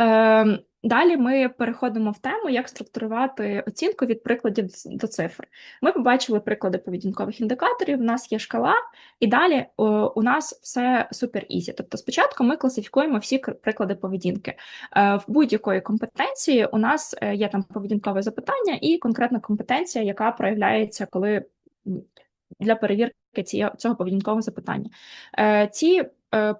Е, Далі ми переходимо в тему, як структурувати оцінку від прикладів до цифр. Ми побачили приклади поведінкових індикаторів. У нас є шкала, і далі у нас все супер ізі. Тобто, спочатку ми класифікуємо всі приклади поведінки. Е, В будь-якої компетенції у нас е, є там поведінкове запитання і конкретна компетенція, яка проявляється, коли для перевірки цього поведінкового запитання. Е, ці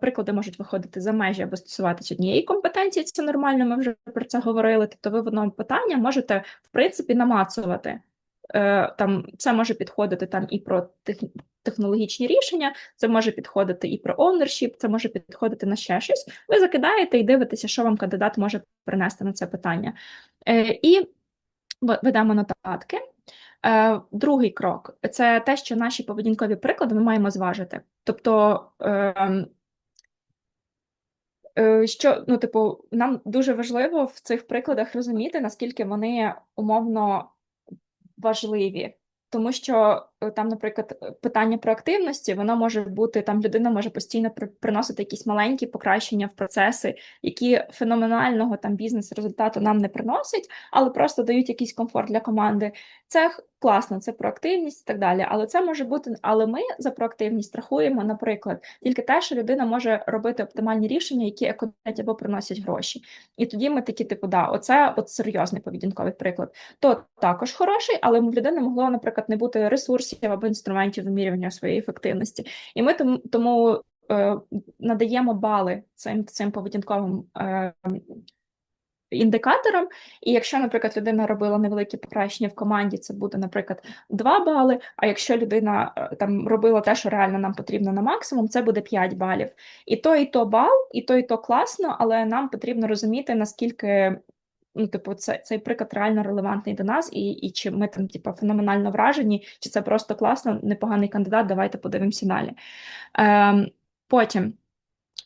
приклади можуть виходити за межі або стосуватися однієї компетенції, це нормально, ми вже про це говорили. Тобто ви в одному питання можете, в принципі, намацувати. Е, там Це може підходити там і про технологічні рішення, це може підходити і про ownership, це може підходити на ще щось. Ви закидаєте і дивитеся, що вам кандидат може принести на це питання. Е, і ведемо нотатки. Другий крок це те, що наші поведінкові приклади ми маємо зважити. Тобто ем, Е, що ну, типу, нам дуже важливо в цих прикладах розуміти, наскільки вони умовно важливі. Тому що е, там, наприклад, питання про активності, воно може бути там, людина може постійно приносити якісь маленькі покращення в процеси, які феноменального там бізнес-результату нам не приносять, але просто дають якийсь комфорт для команди. Це класно, це проактивність і так далі. Але це може бути. Але ми за проактивність рахуємо, наприклад, тільки те, що людина може робити оптимальні рішення, які економлять або приносять гроші. І тоді ми такі, типу, да, оце от серйозний поведінковий приклад. То також хороший, але в людини могло, наприклад, не бути ресурсів або інструментів вимірювання своєї ефективності. І ми тому тому. Е, надаємо бали цим цим поведінковим е, індикатором. І якщо, наприклад, людина робила невеликі покращення в команді, це буде, наприклад, 2 бали. А якщо людина е, там робила те, що реально нам потрібно на максимум, це буде 5 балів. І то, і то бал, і то, і то класно, але нам потрібно розуміти, наскільки. Ну, типу, це цей приклад реально релевантний до нас, і і чи ми там, типу, феноменально вражені, чи це просто класно, непоганий кандидат. Давайте подивимося далі. Ем, Потім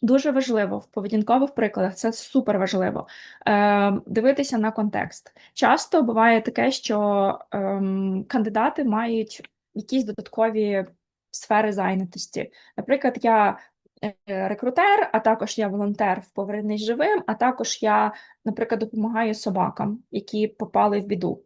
Дуже важливо в поведінкових прикладах, це супер важливо е, дивитися на контекст. Часто буває таке, що е, кандидати мають якісь додаткові сфери зайнятості. Наприклад, я е, рекрутер, а також я волонтер в поверненні живим, а також я, наприклад, допомагаю собакам, які попали в біду.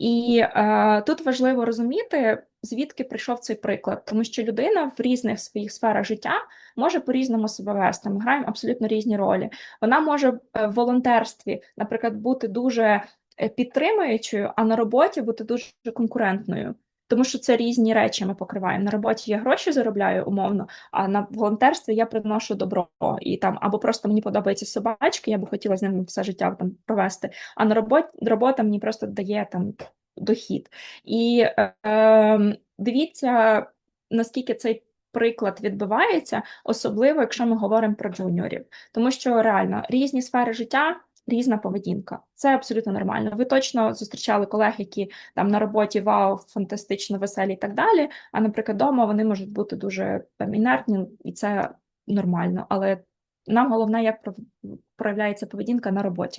І е, тут важливо розуміти, звідки прийшов цей приклад, тому що людина в різних своїх сферах життя може по-різному себе вести. Ми граємо абсолютно різні ролі. Вона може е, в волонтерстві, наприклад, бути дуже е, підтримуючою, а на роботі бути дуже конкурентною. Тому що це різні речі ми покриваємо. На роботі я гроші заробляю умовно, а на волонтерстві я приношу добро і там або просто мені подобаються собачки, я би хотіла з ними все життя там провести. А на роботі робота мені просто дає там дохід. І е, дивіться, наскільки цей приклад відбувається, особливо якщо ми говоримо про джуніорів, тому що реально різні сфери життя. Різна поведінка, це абсолютно нормально. Ви точно зустрічали колег, які там на роботі вау, фантастично веселі і так далі. А наприклад, вдома вони можуть бути дуже там інертні, і це нормально. Але нам головне, як проявляється поведінка на роботі.